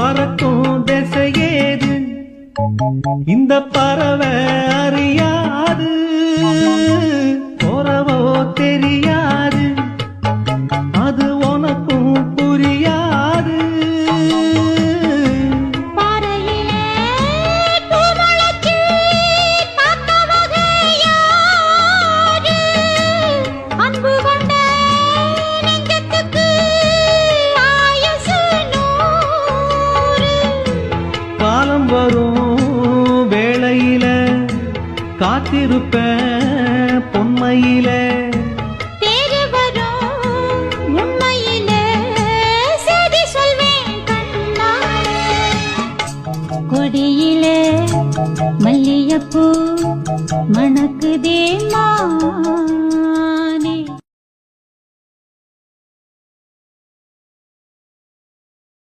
பறக்கும் திசையேது இந்த பறவை வரும் வேளையில காத்திருப்ப பொன்மையில கொடியிலே மல்லியப்பூ மணக்குதேமா